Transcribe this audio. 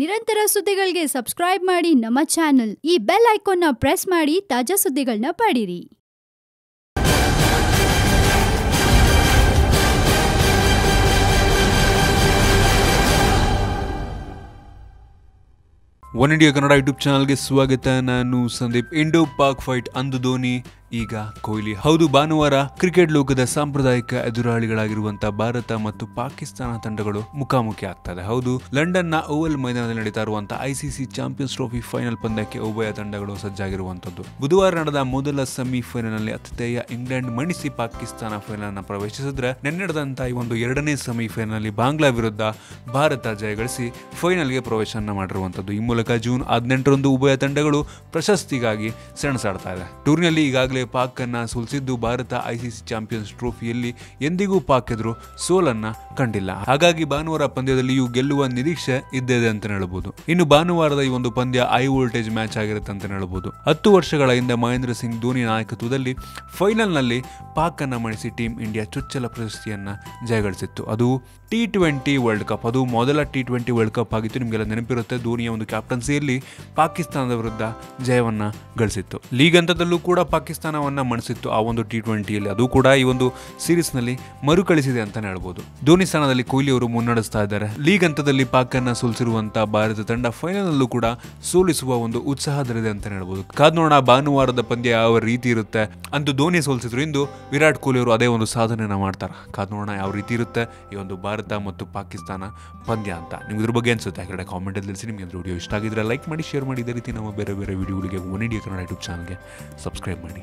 ನಿರಂತರ ಸುದ್ದಿಗಳಿಗೆ ಸಬ್ಸ್ಕ್ರೈಬ್ ಮಾಡಿ ನಮ್ಮ ಚಾನೆಲ್. ಈ ಬೆಲ್ ಐಕಾನ್ನ ಪ್ರೆಸ್ ಮಾಡಿ ತಾಜಾ ಸುದ್ದಿಗಳನ್ನ ಪಡೀರಿ. ಒನ್ ಇಂಡಿಯಾ ಕನ್ನಡ ಯೂಟ್ಯೂಬ್ ಚಾನಲ್ಗೆ ಸ್ವಾಗತ. ನಾನು ಸಂದೀಪ್. ಇಂಡೋ ಪಾಕ್ ಫೈಟ್ ಅಂದು ಧೋನಿ. ಈಗ ಕೊಹ್ಲಿ ಹೌದು ಭಾನುವಾರ ಕ್ರಿಕೆಟ್ ಲೋಕದ ಸಾಂಪ್ರದಾಯಿಕ ಎದುರಾಳಿಗಳಾಗಿರುವಂತಹ ಭಾರತ ಮತ್ತು ಪಾಕಿಸ್ತಾನ ತಂಡಗಳು ಮುಖಾಮುಖಿ ಆಗ್ತದೆ. ಹೌದು ಲಂಡನ್ನ ಓವಲ್ ಮೈದಾನದಲ್ಲಿ ನಡೀತಾ ಇರುವಂತಹ ಐಸಿಸಿ ಚಾಂಪಿಯನ್ಸ್ ಟ್ರೋಫಿ ಫೈನಲ್ ಪಂದ್ಯಕ್ಕೆ ಉಭಯ ತಂಡಗಳು ಸಜ್ಜಾಗಿರುವಂತದ್ದು. ಬುಧವಾರ ನಡೆದ ಮೊದಲ ಸೆಮಿಫೈನಲ್ನಲ್ಲಿ ಅತಿಥೇಯ ಇಂಗ್ಲೆಂಡ್ ಮಣಿಸಿ ಪಾಕಿಸ್ತಾನ ಫೈನಲ್ ಅನ್ನ ಪ್ರವೇಶಿಸಿದ್ರೆ ನಿನ್ನೆ ನಡೆದಂತಹ ಈ ಒಂದು ಎರಡನೇ ಸೆಮಿಫೈನಲ್ನಲ್ಲಿ ಬಾಂಗ್ಲಾ ವಿರುದ್ಧ ಭಾರತ ಜಯಗಳಿಸಿ ಫೈನಲ್ಗೆ ಪ್ರವೇಶನ ಮಾಡಿರುವಂತದ್ದು. ಈ ಮೂಲಕ ಜೂನ್ ಹದಿನೆಂಟರಂದು ಉಭಯ ತಂಡಗಳು ಪ್ರಶಸ್ತಿಗಾಗಿ ಸೆಣಸಾಡ್ತಾ ಇದೆ. ಟೂರ್ನಿಯಲ್ಲಿ ಈಗಾಗಲೇ ಪಾಕ್ ಅನ್ನ ಸೋಲಿಸಿದ್ದು ಭಾರತ ಐಸಿಸಿ ಚಾಂಪಿಯನ್ಸ್ ಟ್ರೋಫಿಯಲ್ಲಿ ಎಂದಿಗೂ ಪಾಕ್ ಎದುರು ಸೋಲನ್ನ ಕಂಡಿಲ್ಲ. ಹಾಗಾಗಿ ಭಾನುವಾರ ಪಂದ್ಯದಲ್ಲಿಯೂ ಗೆಲ್ಲುವ ನಿರೀಕ್ಷೆ ಇದ್ದೇ ಇದೆ ಅಂತ ಹೇಳಬಹುದು. ಇನ್ನು ಭಾನುವಾರದ ಈ ಒಂದು ಪಂದ್ಯ ಹೈ ವೋಲ್ಟೇಜ್ ಮ್ಯಾಚ್ ಆಗಿರುತ್ತೆ ಅಂತ ಹೇಳಬಹುದು. ಹತ್ತು ವರ್ಷಗಳ ಹಿಂದೆ ಮಹೇಂದ್ರ ಸಿಂಗ್ ಧೋನಿ ನಾಯಕತ್ವದಲ್ಲಿ ಫೈನಲ್ನಲ್ಲಿ ಪಾಕ್ ಅನ್ನ ಮಣಿಸಿ ಟೀಮ್ ಇಂಡಿಯಾ ಚುಚ್ಚಲ ಪ್ರಶಸ್ತಿಯನ್ನ ಜಯಗಳಿಸಿತ್ತು. ಅದು ಟಿ ಟ್ವೆಂಟಿ ವರ್ಲ್ಡ್ ಕಪ್. ಅದು ಮೊದಲ ಟಿ ಟ್ವೆಂಟಿ ವರ್ಲ್ಡ್ ಕಪ್ ಆಗಿತ್ತು. ನಿಮಗೆಲ್ಲ ನೆನಪಿರುತ್ತೆ, ಧೋನಿಯ ಒಂದು ಕ್ಯಾಪ್ಟನ್ಸಿಯಲ್ಲಿ ಪಾಕಿಸ್ತಾನದ ವಿರುದ್ಧ ಜಯವನ್ನ ಗಳಿಸಿತ್ತು. ಲೀಗ್ ಹಂತದಲ್ಲೂ ಕೂಡ ಪಾಕಿಸ್ತಾನವನ್ನ ಮಣಿಸಿತ್ತು ಆ ಒಂದು ಟಿ ಟ್ವೆಂಟಿಯಲ್ಲಿ ಅದು ಕೂಡ ಈ ಒಂದು ಸೀರೀಸ್ನಲ್ಲಿ ಮರುಕಳಿಸಿದೆ ಅಂತಲೇ ಹೇಳ್ಬೋದು. ಧೋನಿ ಸ್ಥಾನದಲ್ಲಿ ಕೊಹ್ಲಿ ಅವರು ಮುನ್ನಡೆಸ್ತಾ ಇದ್ದಾರೆ. ಲೀಗ್ ಹಂತದಲ್ಲಿ ಪಾಕ್ ಅನ್ನ ಸೋಲಿಸಿರುವಂತಹ ಭಾರತ ತಂಡ ಫೈನಲ್ ಅಲ್ಲೂ ಕೂಡ ಸೋಲಿಸುವ ಒಂದು ಉತ್ಸಾಹದಲ್ಲಿದೆ ಅಂತ ಹೇಳ್ಬೋದು. ಕಾದ್ ನೋಡೋಣ, ಭಾನುವಾರದ ಪಂದ್ಯ ಯಾವ ರೀತಿ ಇರುತ್ತೆ? ಅಂದು ಧೋನಿ ಸೋಲಿಸಿದ್ರು. ಇಂದು ವಿರಾಟ್ ಕೊಹ್ಲಿ ಅವರು ಅದೇ ಒಂದು ಸಾಧನೆಯನ್ನು ಮಾಡ್ತಾರೆ. ಕಾದ್ ನೋಡೋಣ ಯಾವ ರೀತಿ ಇರುತ್ತೆ ಈ ಒಂದು ಭಾರತ ಮತ್ತು ಪಾಕಿಸ್ತಾನ ಪಂದ್ಯ ಅಂತ. ನಿಮ್ಗೆ ಇದ್ರ ಬಗ್ಗೆ ಅನ್ಸುತ್ತೆ? ಆ ಕಡೆ ಕಾಮೆಂಟ್ ತಿಳಿಸಿ. ನಿಮಗೆ ವಿಡಿಯೋ ಇಷ್ಟ ಆಗಿದ್ರೆ ಲೈಕ್ ಮಾಡಿ ಶೇರ್ ಮಾಡಿ. ಇದೇ ರೀತಿ ನಮ್ಮ ಬೇರೆ ಬೇರೆ ವಿಡಿಯೋಗಳಿಗೆ ಒನ್ ಇಂಡಿಯಾ ಕನ್ನಡ ಯೂಟ್ಯೂಬ್ ಚಾನಲ್ಗೆ ಸಬ್ಸ್ಕ್ರೈಬ್ ಮಾಡಿ.